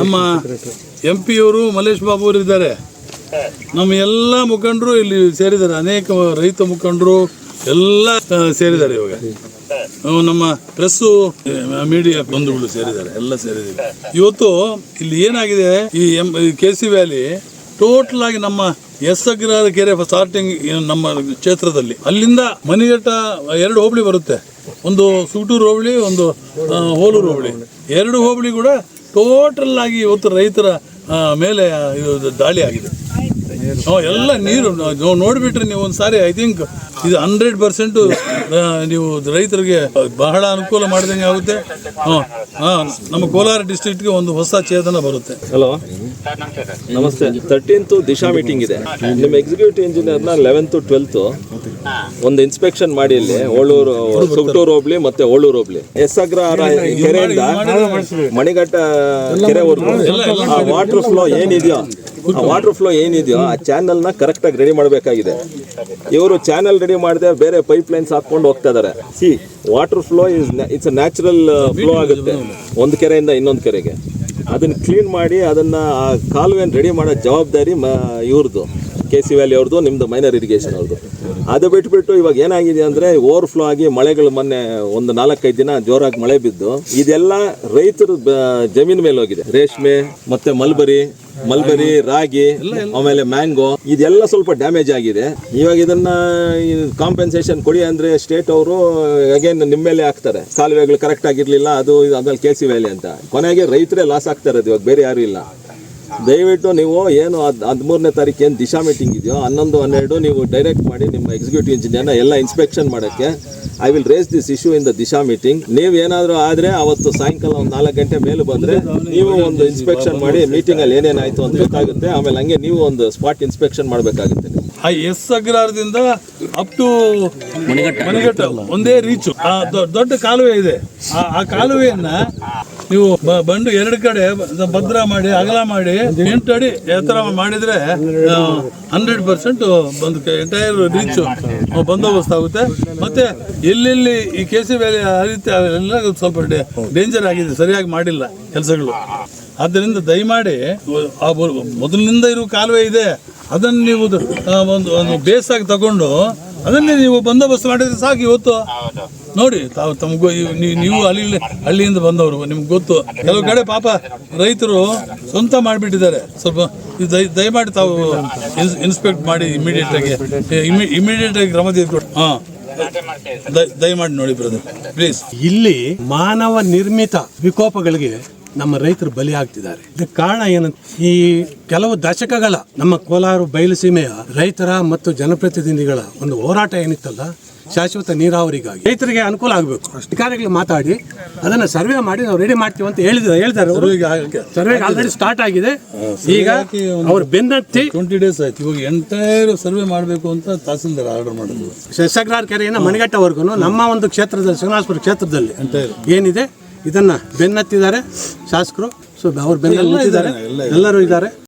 ನಮ್ಮ ಎಂ ಪಿಯವರು ಮಲ್ಲೇಶ್ ಬಾಬು ಅವರು ಇದ್ದಾರೆ. ನಮ್ಮ ಎಲ್ಲ ಮುಖಂಡರು ಇಲ್ಲಿ ಸೇರಿದ್ದಾರೆ. ಅನೇಕ ರೈತ ಮುಖಂಡರು ಎಲ್ಲ ಸೇರಿದ್ದಾರೆ ಇವಾಗ. ನಮ್ಮ ಪ್ರೆಸ್ಸು ಮೀಡಿಯಾ ಬಂಧುಗಳು ಸೇರಿದ್ದಾರೆ. ಎಲ್ಲ ಸೇರಿದ್ದಾರೆ. ಇವತ್ತು ಇಲ್ಲಿ ಏನಾಗಿದೆ, ಈ M K C valley total ಆಗಿ ನಮ್ಮ ಎಸ್ ಅಗ್ರಹಾರ ಕೆರೆ ಸ್ಟಾರ್ಟಿಂಗ್ ನಮ್ಮ ಕ್ಷೇತ್ರದಲ್ಲಿ. ಅಲ್ಲಿಂದ ಮನಿಘಟ್ಟ ಎರಡು ಹೋಬಳಿ ಬರುತ್ತೆ. ಒಂದು ಸೂಟೂರು ಹೋಬಳಿ, ಒಂದು ಹೋಲೂರು ಹೋಬಳಿ. ಎರಡು ಹೋಬಳಿ ಕೂಡ ಟೋಟಲ್ ಆಗಿ ಇವತ್ತು ರೈತರ ಮೇಲೆ ಇದು ದಾಳಿ ಆಗಿದೆ. ಎಲ್ಲ ನೀರು ನೋಡಿಬಿಟ್ರೆ ನೀವು ಒಂದು ಸಾರಿ ಐ ಥಿಂಕ್ ಇದು ಹಂಡ್ರೆಡ್ ಪರ್ಸೆಂಟು ನೀವು ರೈತರಿಗೆ ಬಹಳ ಅನುಕೂಲ ಮಾಡಿದಂಗೆ ಆಗುತ್ತೆ. ಹಾಂ ಹಾಂ ನಮ್ಮ ಕೋಲಾರ ಡಿಸ್ಟ್ರಿಕ್ಟ್ಗೆ ಒಂದು ಹೊಸ ಚೇತನ ಬರುತ್ತೆ. ಹಲೋ ನಮಸ್ತೆ. ತರ್ಟೀನ್ ದಿಶಾ ಮೀಟಿಂಗ್ ಇದೆ. ನಿಮ್ಮ ಎಕ್ಸಿಕ್ಯೂಟಿವ್ ಇಂಜಿನಿಯರ್ನ ಲೆವೆಂತ್ ಟ್ವೆಲ್ತ್ ಒಂದು ಇನ್ಸ್ಪೆಕ್ಷನ್ ಮಾಡಿ ಇಲ್ಲಿ ಓಳೂರು ಸುಗಟೂರು ಹೋಬ್ಳಿ ಮತ್ತೆ ಓಳೂರು ಹೋಗ್ಲಿ ಎಸ್ ಅಗ್ರಹಾರ ಕೆರೆಯಿಂದ ಮಣಿಘಟ್ಟ ಕೆರೆ ಆ ವಾಟರ್ ಫ್ಲೋ ಏನಿದೆಯೋ ಆ ವಾಟರ್ ಫ್ಲೋ ಏನಿದೆಯೋ ಆ ಚಾನಲ್ನ ಕರೆಕ್ಟಾಗಿ ರೆಡಿ ಮಾಡಬೇಕಾಗಿದೆ. ಇವರು ಚಾನಲ್ ರೆಡಿ ಮಾಡದೆ ಬೇರೆ ಪೈಪ್ ಲೈನ್ಸ್ ಹಾಕೊಂಡು ಹೋಗ್ತಾ ಇದಾರೆ. See water flow is it's natural flow ಆಗುತ್ತೆ. ಒಂದು ಕೆರೆಯಿಂದ ಇನ್ನೊಂದು ಕೆರೆಗೆ. ಅದನ್ನ ಕ್ಲೀನ್ ಮಾಡಿ ಅದನ್ನ ಆ ಕಾಲುವೆನ ರೆಡಿ ಮಾಡೋ ಜವಾಬ್ದಾರಿ ಮ ಇವ್ರದ್ದು ಕೆ ಸಿ ವ್ಯಾಲಿ ಅವ್ರದ್ದು ನಿಮ್ಮದು ಮೈನರ್ ಇರಿಗೇಷನ್ ಅವ್ರದ್ದು ಅದು ಬಿಟ್ಬಿಟ್ಟು ಇವಾಗ ಏನಾಗಿದೆ ಅಂದರೆ ಓವರ್ ಫ್ಲೋ ಆಗಿ ಮಳೆಗಳು ಮೊನ್ನೆ ಒಂದು ನಾಲ್ಕೈದು ದಿನ ಜೋರಾಗಿ ಮಳೆ ಬಿದ್ದು, ಇದೆಲ್ಲ ರೈತರ ಜಮೀನ್ ಮೇಲೆ ಹೋಗಿದೆ. ರೇಷ್ಮೆ, ಮತ್ತೆ ಮಲ್ಬರಿ ಮಲ್ಬರಿ, ರಾಗಿ, ಆಮೇಲೆ ಮ್ಯಾಂಗೋ, ಇದೆಲ್ಲ ಸ್ವಲ್ಪ ಡ್ಯಾಮೇಜ್ ಆಗಿದೆ. ಇವಾಗ ಇದನ್ನ ಕಾಂಪೆನ್ಸೇಷನ್ ಕೊಡಿ ಅಂದ್ರೆ ಸ್ಟೇಟ್ ಅವರು ಅಗೇನ್ ನಿಮ್ಮ ಮೇಲೆ ಹಾಕ್ತಾರೆ. ಕಾಲುವೆಗಳು ಕರೆಕ್ಟ್ ಆಗಿರ್ಲಿಲ್ಲ, ಅದು ಆಮೇಲೆ ಕೆ ಸಿ ವ್ಯಾಲಿ ಅಂತ. ಕೊನೆಗೆ ರೈತರೇ ಲಾಸ್ ಆಗ್ತಾ ಇರೋದು, ಇವಾಗ ಬೇರೆ ಯಾರು ಇಲ್ಲ. ದಯವಿಟ್ಟು ನೀವು ಏನು ಹದ್ ಹದಿಮೂರನೇ ತಾರೀಕು ಏನು ದಿಶಾ ಮೀಟಿಂಗ್ ಇದೆಯೋ ಹನ್ನೊಂದು ಹನ್ನೆರಡು ನೀವು ಡೈರೆಕ್ಟ್ ಮಾಡಿ ನಿಮ್ಮ ಎಕ್ಸಿಕ್ಯೂಟಿವ್ ಇಂಜಿನಿಯರ್ನ ಎಲ್ಲ ಇನ್ಸ್ಪೆಕ್ಷನ್ ಮಾಡೋಕ್ಕೆ I will raise this issue in the Disha meeting ನೀವು ಏನಾದರೂ ಆದರೆ ಅವತ್ತು ಸಾಯಂಕಾಲ ಒಂದು ನಾಲ್ಕು ಗಂಟೆ ಮೇಲೆ ಬಂದರೆ ನೀವು ಒಂದು ಇನ್ಸ್ಪೆಕ್ಷನ್ ಮಾಡಿ ಮೀಟಿಂಗಲ್ಲಿ ಏನೇನಾಯಿತು ಅಂತ ಗೊತ್ತಾಗುತ್ತೆ. ಆಮೇಲೆ ಹಂಗೆ ನೀವು ಒಂದು ಸ್ಪಾಟ್ ಇನ್ಸ್ಪೆಕ್ಷನ್ ಮಾಡಬೇಕಾಗುತ್ತೆ ಆ ಎಸ್ ಅಗ್ರಹಾರದಿಂದ ಅಪ್ ಟು ಮಣಿಘಟ್ಟ. ಒಂದೇ ರೀಚು ದೊಡ್ಡ ಕಾಲುವೆ ಇದೆ. ಆ ಆ ಕಾಲುವೆಯನ್ನ ನೀವು ಬಂಡು ಎರಡು ಕಡೆ ಭದ್ರ ಮಾಡಿ, ಅಗಲ ಮಾಡಿ, ಎಂಟು ಅಡಿ ಎತ್ತರ ಮಾಡಿದ್ರೆ ಹಂಡ್ರೆಡ್ ಪರ್ಸೆಂಟ್ ಬಂದು ಎಂಟೈರ್ ರೀಚ್ ಬಂದೋಬಸ್ತ್ ಆಗುತ್ತೆ. ಮತ್ತೆ ಎಲ್ಲೆಲ್ಲಿ ಈ ಕೆ ಸಿ ವ್ಯಾಲಿ ಹರಿಯುತ್ತೆ ಅವೆಲ್ಲ ಸ್ವಲ್ಪ ಡೇಂಜರ್ ಆಗಿದೆ, ಸರಿಯಾಗಿ ಮಾಡಿಲ್ಲ ಕೆಲಸಗಳು. ಆದ್ದರಿಂದ ದಯಮಾಡಿ, ಆ ಮೊದಲಿನಿಂದ ಇರುವ ಕಾಲುವೆ ಇದೆ. ಅದನ್ನು ನೀವು ಒಂದು ಒಂದು ಬೇಸಾಗಿ ತಗೊಂಡು ಅದನ್ನೇ ನೀವು ಬಂದೋಬಸ್ತ್ ಮಾಡಿದ್ರೆ ಸಾಕು ಇವತ್ತು. ನೋಡಿ ತಾವು ತಮಗೂ ನೀವು- ಅಲ್ಲಿ ಹಳ್ಳಿಯಿಂದ ಬಂದವರು ನಿಮ್ಗೆ ಗೊತ್ತು. ಕೆಲವು ಕಡೆ ಪಾಪ ರೈತರು ಸ್ವಂತ ಮಾಡಿಬಿಟ್ಟಿದ್ದಾರೆ. ಸ್ವಲ್ಪ ದಯ ದಯಮಾಡಿ ತಾವು ಇನ್ಸ್- ಇನ್ಸ್ಪೆಕ್ಟ್ ಮಾಡಿ ಇಮಿಡಿಯೇಟ್ ಆಗಿ. ಇಮಿಡಿಯೇಟ್ ಆಗಿ ಕ್ರಮ ತೆಗೆದುಕೊಟ್ಟು ಹಾಂ. ದಯ- ದಯಮಾಡಿ ನೋಡಿ ಬ್ರದರ್ ಪ್ಲೀಸ್ ಇಲ್ಲಿ ಮಾನವ ನಿರ್ಮಿತ ವಿಕೋಪಗಳಿಗೆ ನಮ್ಮ ರೈತರು ಬಲಿಯಾಗ್ತಿದ್ದಾರೆ ಇದಕ್ಕೆ ಕಾರಣ ಏನು? ಈ ಕೆಲವು ದಶಕಗಳ ನಮ್ಮ ಕೋಲಾರ ಬಯಲುಸೀಮೆಯ ರೈತರ ಮತ್ತು ಜನಪ್ರತಿನಿಧಿಗಳ ಒಂದು ಹೋರಾಟ ಏನಿತ್ತಲ್ಲ ಶಾಶ್ವತ ನೀರಾವರಿಗಾಗಿ. ರೈತರಿಗೆ ಅನುಕೂಲ ಆಗಬೇಕು. ಅಧಿಕಾರಿಗಳು ಮಾತಾಡಿ ಅದನ್ನು ಸರ್ವೆ ಮಾಡಿ ನಾವು ರೆಡಿ ಮಾಡ್ತೀವಿ ಅಂತ ಹೇಳಿದ ಹೇಳ್ತಾರೆ ಸರ್ವೆ ಆಲ್ರೆಡಿ ಸ್ಟಾರ್ಟ್ ಆಗಿದೆ. ಈಗ ಅವ್ರು ಬೆನ್ನತ್ತಿ ಟ್ವೆಂಟಿ ಡೇಸ್ ಆಯ್ತು. ಇವಾಗ ಎಂಟೈರ್ ಸರ್ವೆ ಮಾಡಬೇಕು ಅಂತ ತಹಸೀಲ್ದಾರ್ ಆರ್ಡರ್ ಮಾಡಿದ್ರು. ಶಶಗ್ರಾರ್ ಕೆರೆಯಿಂದ ಮಣಿಘಟ್ಟವರೆಗೂ ನಮ್ಮ ಒಂದು ಕ್ಷೇತ್ರದಲ್ಲಿ ಶ್ರೀನಿವಾಸಪುರ ಕ್ಷೇತ್ರದಲ್ಲಿ ಏನಿದೆ? ಇದನ್ನ ಬೆನ್ನತ್ತಿದ್ದಾರೆ ಶಾಸಕರು. ಸೊ ಅವ್ರು ಬೆನ್ನ ನಿಂತಿದ್ದಾರೆ. ಎಲ್ಲರೂ ಇದ್ದಾರೆ.